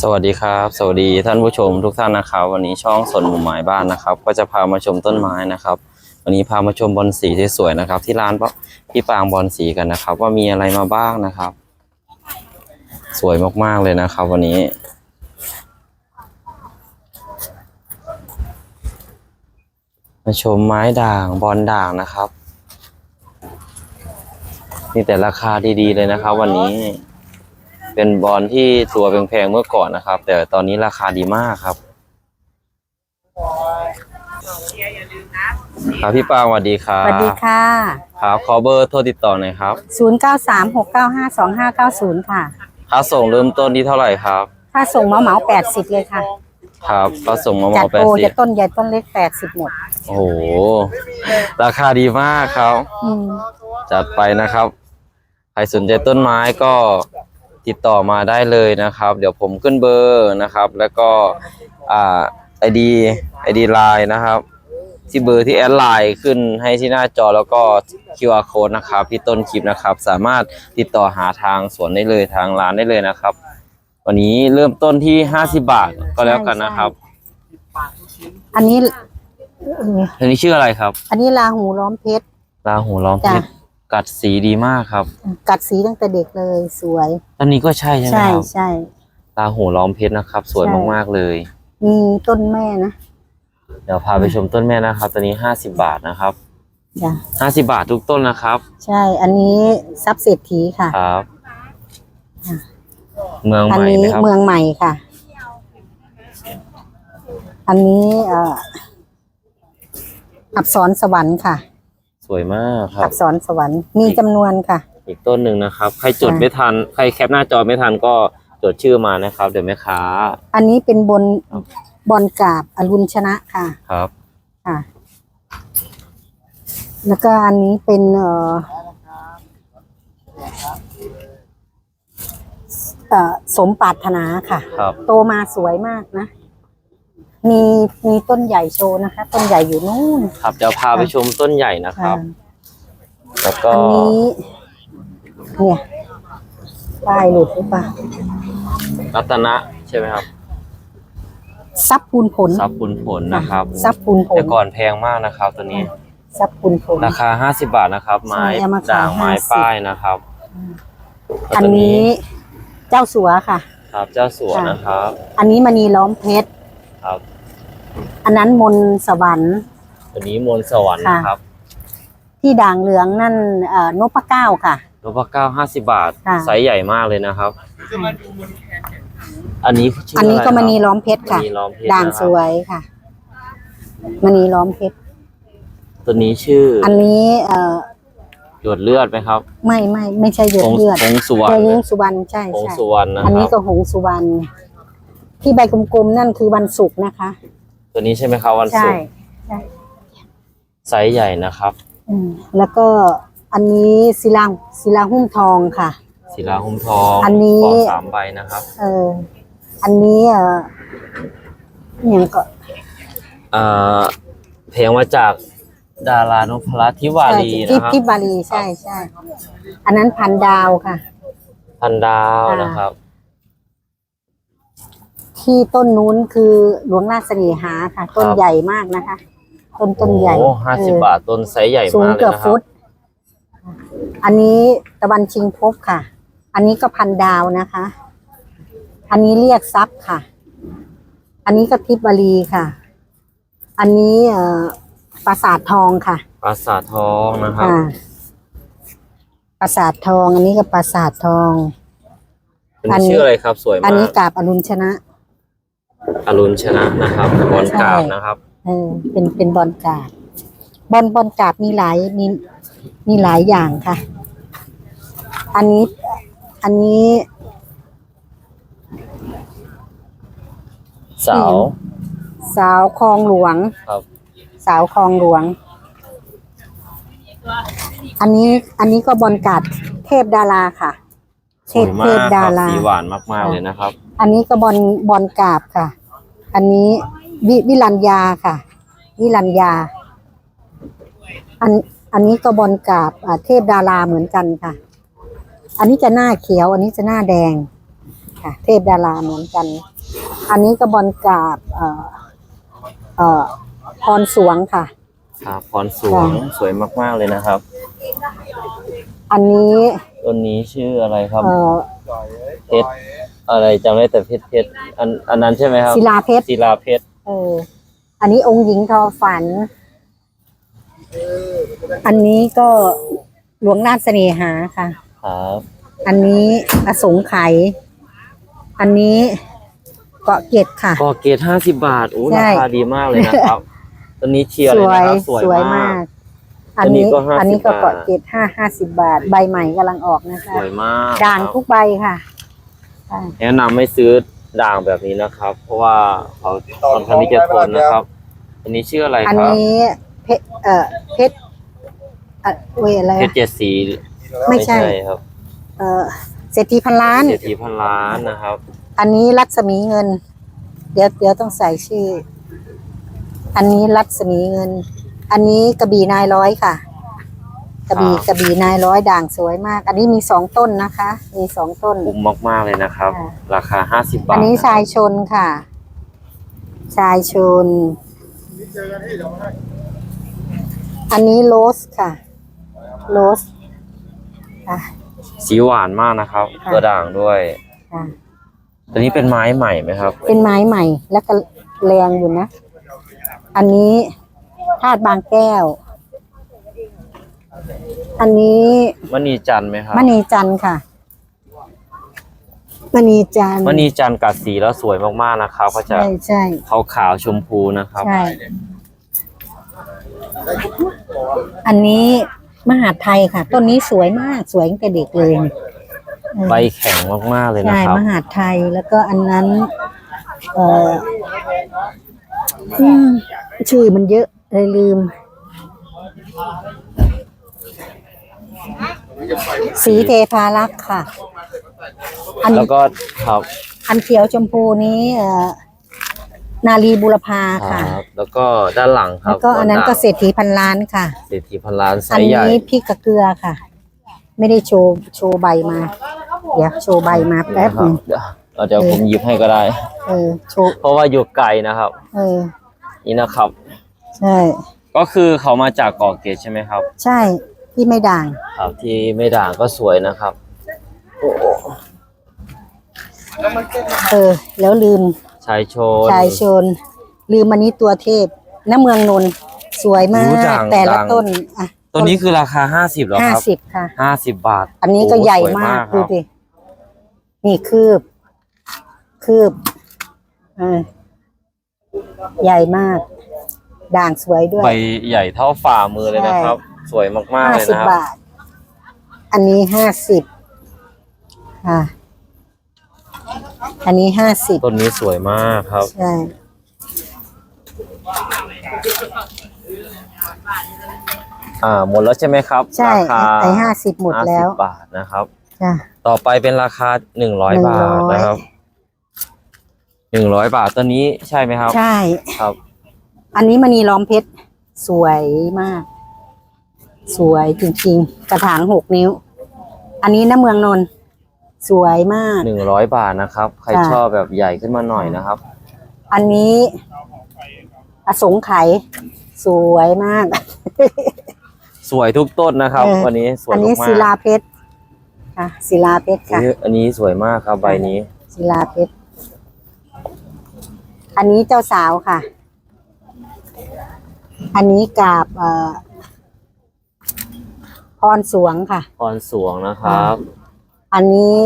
สวัสดีครับ สวัสดีท่านผู้ชมทุกท่านนะครับ วันนี้ช่องสนหมู่หมายบ้านนะครับ ก็จะพามาชมต้นไม้นะครับ วันนี้พามาชมบอลสีที่สวยนะครับ ที่ร้านพี่ปางบอลสีกันนะครับ ว่ามีอะไรมาบ้างนะครับ สวยมากๆเลยนะครับ วันนี้มาชมไม้ด่างบอลด่างนะครับ มีแต่ราคาดีๆเลยนะครับ วันนี้เป็นบอลที่ตัวแพงๆเมื่อก่อนนะครับ แต่ตอนนี้ราคาดีมากครับครับพี่ปางสวัสดีครับสวัสดีค่ะครับขอเบอร์โทรติดต่อหน่อยครับ 0936952590 ค่ะ ค่าส่งเริ่มต้นที่เท่าไหร่ครับถ้าส่งเหมาเหมา80 เลยค่ะ ครับค่าส่งมาเหจัมาดแปโปดรสิจะบต้นใหญ่ต้นเล็ก 80 หมดโอ้โหราคาดีมากครับ อืมจัดไปนะครับ ใครสนใจต้นไม้ก็ติดต่อมาได้เลยนะครับ เดี๋ยวผมขึ้นเบอร์นะครับ แล้วก็อ่าไอดีไอดีไลน์นะครับ ที่เบอร์ที่แอดไลน์ขึ้นให้ที่หน้าจอแล้วก็ QR code นะครับ ที่ต้นคลิปนะครับ สามารถติดต่อหาทางสวนได้เลยทางร้านได้เลยนะครับ วันนี้เริ่มต้นที่ 50 บาทก็แล้วกันนะครับ อันนี้เอออันนี้ชื่ออะไรครับ อันนี้ลาหูล้อมเพชรลาหูล้อมเพชรจ้ะ กัดสีดีมากครับ กัดสีตั้งแต่เด็กเลยสวยอันนี้ก็ใช่ใช่ไหมใช่ครับใช่ลาหูล้อมเพชรนะครับ สวยใช่ มากๆเลย มีต้นแม่นะเดี๋ยวพาไปชมต้นแม่นะครับตัวนี้ห้าสิบาทนะครับจ้ะห้าสิบาททุกต้นนะครับ ใช่ อันนี้ทรัพย์เศรษฐีค่ะ ครับเมืองใหอันม่นี้ไหมครับ เมืองใหม่ค่ะ อันนี้เอ่ออับสรสวรรค์ค่ะ สวยมากครัอับบสรสวรรค์มีจำนวนค่ะ อีกต้นหนึ่งนะครับ ใครจดค่ะ ไม่ทัน ใครแคปหน้าจอไม่ทันก็จดชื่อมานะครับ เดี๋ยวแม่ค้า อันนี้เป็นบนบอลกราบอรุณชนะค่ะครับ ค่ะ แล้วก็อันนี้เป็นเอ่อเอ่อสมปรารถนาค่ะ ครับ โตมาสวยมากนะ มีมีต้นใหญ่โชว์นะคะ ต้นใหญ่อยู่นู่นครับเดี๋ยวพาไปชมต้นใหญ่นะครับ แล้วก็อันนี้เนี่ยป้ายหลุดหรือเปล่ารัตนะใช่ไหมครับซับปูนผลซับปุนผลนะครับซับปูนผลแต่ก่อนแพงมากนะครับ ตัวนี้ซับปูนผลราคาห้าสิบาทนะครับ ไม้ใช่เอามาขายด่างไม้50ป้ายนะครับ อันนี้เจ้าสัวค่ะ ครับเจ้าสัวนะครับ อันนี้มณีล้อมเพชรครับ อันนั้นมนต์สวรรค์ตัวนี้มนต์สวรรค์ค่ะนะครับที่ด่างเหลืองนั่นเอ่อนพเก้าค่ะ นพเก้าห้าสิบาท ค่ะ ไซส์ใหญ่มากเลยนะครับ อันนี้ชื่อันนี้ก็ะไรมครับณีล้อมเพชรค่ะ มณีล้อมเพชรด่างนะครับสวยค่ะมณีล้อมเพชรตัวนี้ชื่ออันนี้เอ่อหยดเลือดไหมครับไม่ไม่ไม่ใช่หยดหงเลือดหงสุวรรหณงสุวรรณใช่หงใช่สุวรรณนะอันคนี้รับก็หงสุวรรณที่ใบกลมๆนั่นคือวันศุกร์นะคะ ตัวนี้ใช่ไหมครับวันใช่ศุกร์ใช่ไซส์ใหญ่นะครับอืมแล้วก็อันนี้ศิลาศิลาหุ้มทองค่ะ ศิลาหุ้มทองอันนี้ปอสามใบนะครับเอออันนี้เอ่ออย่างก็เอ่อเพลงมาจากดารานพรัตน์ทิวารีที่นะครับ ที่บาลีใช่ใช่อันนั้นพันดาวค่ะ พันดาวค่ะนะครับ ที่ต้นนู้นคือหลวงราชเสน่หาค่ะ ต้นครับ ใหญ่มากนะคะ ต้นต้นใหญ่โอ้ห้าสิบเออบาทต้นไซส์ใหญ่สูงมากเลยเกือบนะครัฟุบตอันนี้ตะวันชิงพบค่ะ อันนี้ก็พันดาวนะคะ อันนี้เรียกทรัพย์ค่ะ อันนี้ก็ทิพย์บาลีค่ะ อันนี้เอ่อปราสาททองค่ะ ปราสาททองนะครับ อ่าปราสาททอง อันนี้ก็ปราสาททอง เป็นอันนี้ชื่ออะไรครับสวยอันมานี้กกาบอรุณชนะ อรุณชนะนะครับบอลกราบนะครับ เออ เป็นเป็นบอลกาบบอลบอลกาบมีหลายมีมีหลายอย่างค่ะ อันนี้อันนี้สาวสาวคลองหลวง ครับ สาวคลองหลวง อันนี้อันนี้ก็บอลกาดเทพดาราค่ะ สเทวยพมาเทกพคดารับรา สีหวานมากๆเลยนะครับ อันนี้ก็บอลบอลกาบค่ะ อันนี้วิวิลัญญาค่ะ วิลัญญา อันอันนี้ก็บอลกาบอ่าเทพดาราเหมือนกันค่ะ อันนี้จะหน้าเขียว อันนี้จะหน้าแดงค่ะ เทพดาราเหมือนกัน อันนี้กระบอนกราบเอ่อเอ่อพรสวงค่ะ ครับพรสวงสวยมากๆเลยนะครับ อันนี้ต้นนี้ชื่ออะไรครับเอ่อเพชรอะไรจำได้แต่เพชรเพชรอันอันนั้นใช่ไหมครับศิลาเพชรศิลาเพชรเออ อันนี้องค์หญิงทอฝัน อันนี้ก็หลวงนาถเสน่หาค่ะ ครับอันนี้อสงไขยอันนี้เกาะเกร็ดค่ะ ก็เกตห้าสิบบาทโอ้ใช่ ราคาดีมากเลยนะครับ ต้นนี้เชียร์สเลยวยนะครับสวยมาก อันนี้อันนี้ก็50อันนี้ก็บาทเกาะเกร็ดห้าห้าสิบบาท ใบใหม่กำลังออกนะคะ สวยมากด่างครับทุกใบค่ะใช่แนะนำให้ซื้อด่างแบบนี้นะครับ เพราะว่าเขาค่อนข้างที่จะทนนะครับ อันนี้ชื่ออะไรอันครับนี้เพชรเอ่อเพชรเอ่อเวยอะไรเพชรเจ็ดสีไม่ใช่ครับ เอ่อเศรษฐีพันล้านเจ็ดสีพันล้านนะครับ อันนี้รัศมีเงิน เดี๋ยวเดี๋ยวต้องใส่ชื่อ อันนี้รัศมีเงิน อันนี้กระบี่นายร้อยค่ะ กระบี่ครับกระบี่นายร้อยด่างสวยมาก อันนี้มีสองต้นนะคะ มีสองต้น คุ้มมากๆเลยนะครับ ค่ะ ราคาห้าสิบบาทอันนี้ชายชนค่ะ ชายชน อันนี้โรสค่ะ โรสค่ะ สีหวานมากนะครับค่ะ ตัวด่างด้วยค่ะ ตัวนี้เป็นไม้ใหม่ไหมครับเป็นไม้ใหม่แล้วก็แรงอยู่นะ อันนี้ ธาตุบางแก้ว อันนี้มณีจันทร์ไหมครับมณีจันทร์ค่ะมณีจันทร์มณีจันทร์กัดสีแล้วสวยมากๆนะครับเขาจะใช่ใช่ขาวขาวๆชมพูนะครับ ใช่ อันนี้มหาดไทยค่ะ ต้นนี้สวยมากสวยตั้งแต่เด็กเลยเออใบแข็งมากๆเลยนะใช่ครับ มหาดไทยแล้วก็อันนั้น เอ่ออืมชื่อมันเยอะ เลยลืม สีเทพารักษ์ค่ะ อันแล้วก็ครับอันเขียวชมพูนี้เอ่อนาลีบุรพาคค่ะ รับแล้วก็ด้านหลังครัแล้บวก็อันนั้นก็เศรษฐีพันล้านค่ะ เศรษฐีพันล้านไซอันส์ใหญ่ นี้พริกกระเกลือค่ะ ไม่ได้โชว์โชว์ใบมา เดี๋ยวโชว์ใบมาแป๊บนะคหรับนึ่งเดี๋ยวเราจะผมหยิบให้ก็ได้ เออโชว์เพราะว่าอยู่ไกลนะครับ เออ นี่นะครับ ใช่ ก็คือเขามาจากเกาะเกร็ดใช่ไหมครับ ใช่ที่ไม่ด่าง ครับที่ไม่ด่างก็สวยนะครับเออ แล้วลืมชายโชน ชายชน ลืมอันนี้ตัวเทพน้ำเมืองนนท์สวยมารู้กจักแต่ละดังต้นอะตัวนี้คือราคาห้าสิบหรอห้าครับสิบค่ะ ห้าสิบบาทอันนี้ก็โใหญ่สวยมากคดูรับดินี่คืบ คืบเออใหญ่มาก ด่างสวยด้วย ใบใหญ่เท่าฝ่ามือเลยนะครับ สวยมากๆห้าเลยสิบนะครับ บาท อันนี้ห้าสิบค่ะ อันนี้ห้าสิบต้นนี้สวยมากครับ ใช่ อ่า หมดแล้วใช่ไหมครับใช่ราคาไอ้ห้าสิบหมดแล้ว 50บาทนะครับ จ้ะ ต่อไปเป็นราคาหนึ่งร้อยบาท100นะครับหนึ่งร้อยบาทต้นนี้ใช่ไหมครับ ใช่ ครับ อันนี้มณีล้อมเพชร สวยมาก สวยจริงๆ กระถางหกนิ้ว อันนี้น้ำเมืองนนท์สวยมาก หนึ่งร้อยบาทนะครับ ใครค่ะ ชอบแบบใหญ่ขึ้นมาหน่อยนะครับ อันนี้ อสงไขยสวยมาก สวยทุกต้นนะครับ เออ วันนี้สวยอันนี้มากศิลาเพชรค่ะศิลาเพชรๆค่ะ อุ๊ยอันนี้สวยมากครับใบนี้ ศิลาเพชร อันนี้เจ้าสาวค่ะ อันนี้กาบเอ่อพรสวงค่ะ พรสวงนะครับ อันนี้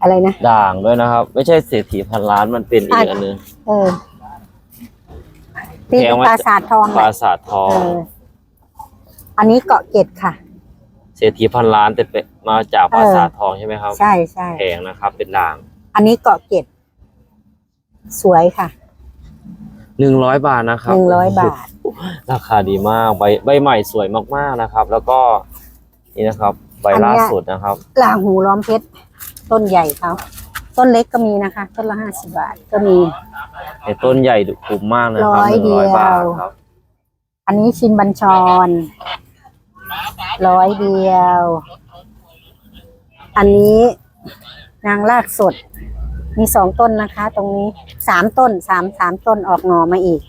อะไรนะ ด่างด้วยนะครับ ไม่ใช่เศรษฐีพันล้านมันเป็นอีกอะอันนึงเออที่แพงไหมปราสาททองปราน่ะสาททอเองออันนี้เกาะเกร็ดค่ะ เศรษฐีพันล้านแต่เป็นมาจากปราสาททองใช่ไหมครับ ใช่ใช่แพงนะครับ เป็นด่าง อันนี้เกาะเกร็ดสวยค่ะ หนึ่งร้อยบาทนะครับหนึ่งร้อยบาท ราคาดีมากใบใบใหม่สวยมากๆนะครับ แล้วก็นี่นะครับ ใบอันเนี้ล่ายสุดนะครับ ลาหูล้อมเพชรต้นใหญ่เขาต้นเล็กก็มีนะคะ ต้นละห้าสิบาทก็มีในต้นใหญ่ดุคุ้มมากนะครับร้อยหนึ่งร้อยเดียว บาทครับ อันนี้ชินบัญชรร้อยเดียว อันนี้นางลากสด มีสองต้นนะคะ ตรงนี้สามต้นสามสามต้นออกหน่อมาอีก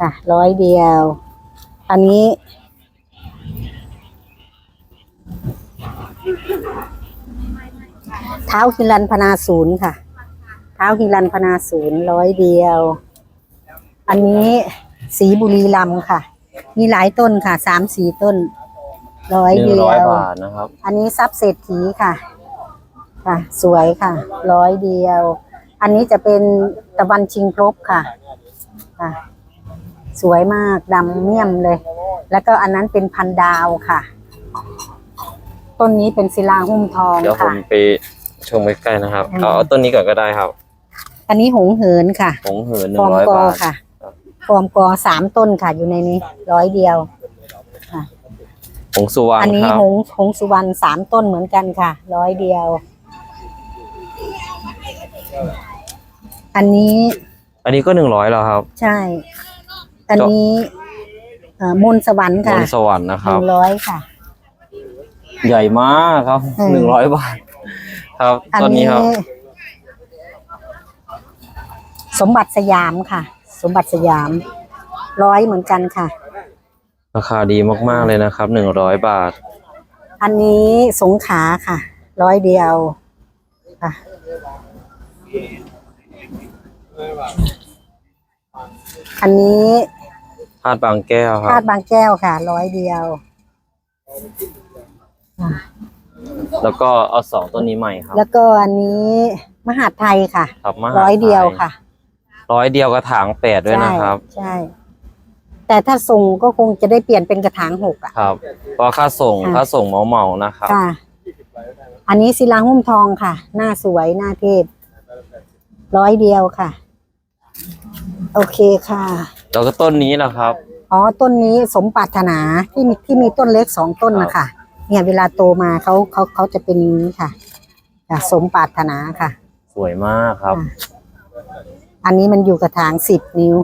อะร้อยเดียว อันนี้เท้าฮิรันพนาศูนย์ค่ะ เท้าฮิรันพนาศูนย์ร้อยเดียว อันนี้สีบุรีลำค่ะ มีหลายต้นค่ะสามสี่ต้นร้อยหนึ่เดีงยร้อยวบาทนะครับ อันนี้ซับเศรษฐีค่ะ ค่ะ สวยค่ะ ร้อยเดียว อันนี้จะเป็นตะวันชิงพรบค่ะ ค่ะ สวยมากดำเมี่ยมเลย แล้วก็อันนั้นเป็นพันดาวค่ะ ต้นนี้เป็นศิลาหุ้มทองเดี๋ยวผค่ะ มไปชมใกล้ๆนะครับอืม เอาเอาต้นนี้ก่อนก็ได้ครับอันนี้หงเหินค่ะหงเหินหฟนึ่องร์มร้อยกอบาท ค่ะฟอร์มกอสามต้นค่ะ อยู่ในนี้ร้อยเดียวหงสุวรรอัณนนี้ครับ หงหงสุวรรณสามต้นเหมือนกันค่ะ ร้อยเดียว อันนี้อันนี้ก็หนึ่งร้อยแล้วครับ ใช่ อันนี้เอ่อมนต์สวรรค์มค่ะนต์สวรรค์นะคหรับ นึ่งร้อยค่ะ ใหญ่มากครับอืม หนึ่งร้อยบาท ครับอันต้นนี้นี้ ครับ สมบัติสยามค่ะ สมบัติสยาม ร้อยเหมือนกันค่ะ ราคาดีมากๆเลยนะครับหนึ่งร้อยบาท อันนี้สงขลาค่ะ ร้อยเดียวค่ะ อันนี้พาดบางแก้วคพารัดบ บางแก้วค่ะ ร้อยเดียวอะแล้วก็เอาสองต้นนี้ใหม่ครับ แล้วก็อันนี้มหาดไทยค่ะ ครับมหาร้อยเดียวไทค่ะ ร้อยเดียวกระถางแปดด้วยนะครับ ใช่ ใช่ แต่ถ้าส่งก็คงจะได้เปลี่ยนเป็นกระถางหกอะ ครับเพราะค่าส่งค่ะ ค่าส่งเหมาเหมาๆนะครับ ค่ะ อันนี้ศิลาหุ้มทองค่ะ หน้าสวยหน้าเทพ ร้อยเดียวค่ะ โอเคค่ะ แล้วก็ต้นนี้แหละครับ อ๋อต้นนี้สมปรารถนาที่มีที่มีต้นเล็กสองต้นนะคะเนี่ยเวลาโตมาเขาเขาเขาจะเป็นอย่างนี้ค่ะค่ะ สมปรารถนาค่ะ สวยมากครับค่ะอันนี้มันอยู่กระถางสิบนิ้ว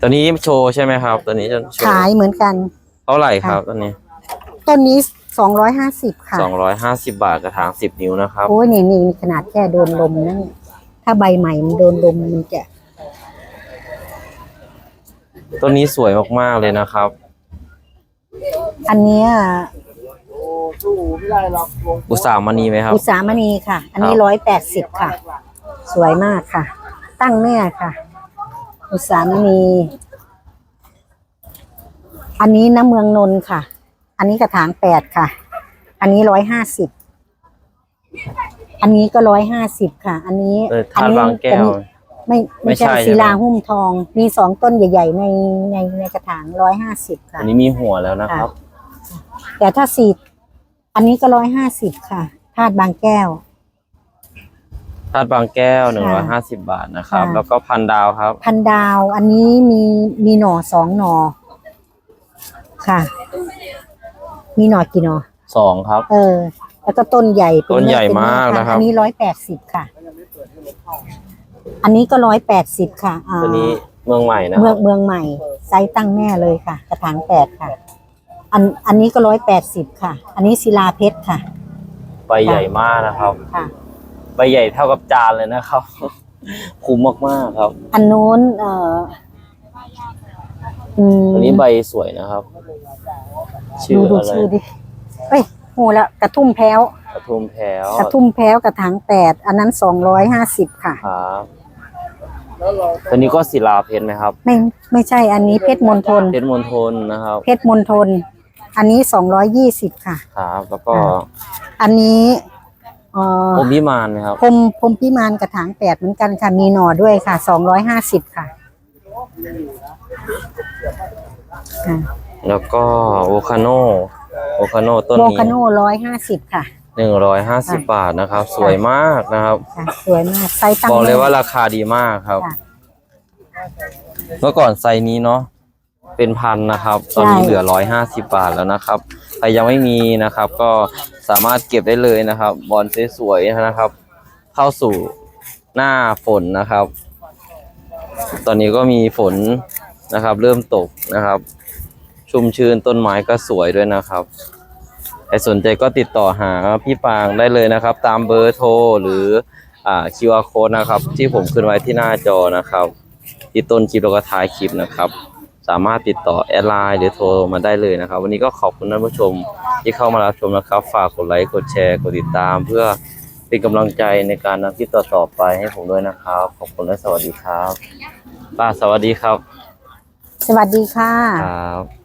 ตัวนี้โชว์ใช่ไหมครับ ตัวนี้จะโชว์ขายเหมือนกัน เท่าไหร่ครับตัวนี้ ต้นนี้ สองร้อยห้าสิบค่ะสองร้อยห้าสิบบาทกระถางสิบนิ้วนะครับโอ้ยนี่นี่ขนาดแค่โดนลมนั่นถ้าใบใหม่มันโดนลมมันจะต้นนี้สวยมากๆเลยนะครับ อันเนี้ยอุตสาหมณีไหมครับ อุตสาหมณีค่ะ อันนี้ครับร้อยแปดสิบค่ะ สวยมากค่ะ ตั้งแม่ค่ะ อุตสาหมณี อันนี้น้ำเมืองนนท์ค่ะ อันนี้กระถางแปดค่ะ อันนี้ร้อยห้าสิบ อันนี้ก็ร้อยห้าสิบค่ะ อันนี้เออทานบางแก้ว ไม่ไม่ไม่ใช่ใช่ใช่ไหมศิลาหุ้มทอง มีสองต้นใหญ่ ๆ ในในในกระถางร้อยห้าสิบค่ะ อันนี้มีหัวแล้วนะครับ แต่ถ้าสีดอันนี้ก็ร้อยห้าสิบค่ะธาตุบางแก้ว ธาตุบางแก้วหนึ่งร้อยห้าสิบบาทนะครับ ค่ะ แล้วก็พันดาวครับ พันดาว อันนี้มีมีหน่อสองหน่อค่ะ มีหน่อกี่หน่อสองครับ เออ แล้วก็ต้นใหญ่เป็ต้นใหญ่เป็มากเอนะครับ อันนี้ร้อยแปดสิบค่ะ อันนี้ก็ร้อยแปดสิบค่ะอ่าตัวนี้เมืองใหม่นะคเมือรังบเมืองใหม่ ไซส์ตั้งแม่เลยค่ะ กระถางแปดค่ะ อันอันนี้ก็ร้อยแปดสิบค่ะ อันนี้ศิลาเพชรค่ะ ใบใหญ่มากนะครับ ค่ะ ใบใหญ่เท่ากับจานเลยนะครับ คุ้มมากๆครับ อันนู้นเอ่อ อืมตัวนี้ใบสวยนะครับ ชื่อดูดูอะไรชื่อดิเอ้ยโหแล้วกระทุ่มแพ้ว กระทุ่มแพ้วกระทุ่มแพ้วกระถางแปดอันนั้นสองร้อยห้าสิบค่ะ ครับตัวนี้ก็ศิลาเพชรไหมครับไม่ไม่ใช่อันนี้เพชรมณฑลเพชรมณฑลนะครับเพชรมณฑลอันนี้สองร้อยยี่สิบค่ะ ครับแล้วก็อ่าอันนี้เอ่ออมพิมานนะครับ พรมพรมพิมานกระถางแปดเหมือนกันค่ะมีหน่อด้วยค่ะสองร้อยห้าสิบค่ะ ค่ะแล้วก็โวคาโนโวคาโนต้นโมนี้คาโน่ร้อยห้าสิบค่ะ หนึ่งร้อยห้าสิบบาทนะครับ สวยมากนะครับ ค่ะ สวยมากไซส์ตั้งบอกเลยแม่ว่าราคาดีมากครับ ค่ะ เมื่อก่อนไซส์นี้เนาะเป็นพันนะครับ ตอนนี้เหลือร้อยห้าสิบบาทแล้วนะครับใครยังไม่มีนะครับ ก็สามารถเก็บได้เลยนะครับ บอลสวยๆนะครับ เข้าสู่หน้าฝนนะครับ ตอนนี้ก็มีฝน นะครับ เริ่มตกนะครับ ชุ่มชื้นต้นไม้ก็สวยด้วยนะครับรสนใจก็ติดต่อหาพี่ปางได้เลยนะครับ ตามเบอร์โทรหรืออ่า QR code นะครับ ที่ผมขึ้นไว้ที่หน้าจอนะครับ ที่ต้นคลิปแล้วก็ท้ายคลิปนะครับ สามารถติดต่อแอดไลน์หรือโทรมาได้เลยนะครับ วันนี้ก็ขอบคุณท่านผู้ชมที่เข้ามารับชมนะครับ ฝากกดไลค์กดแชร์กดติดตาม เพื่อเป็นกำลังใจในการนำคลิปต่อๆไปให้ผมด้วยนะครับ ขอบคุณและสวัสดีครับป้าสวัสดีครับ สวัสดีค่ะ ครับ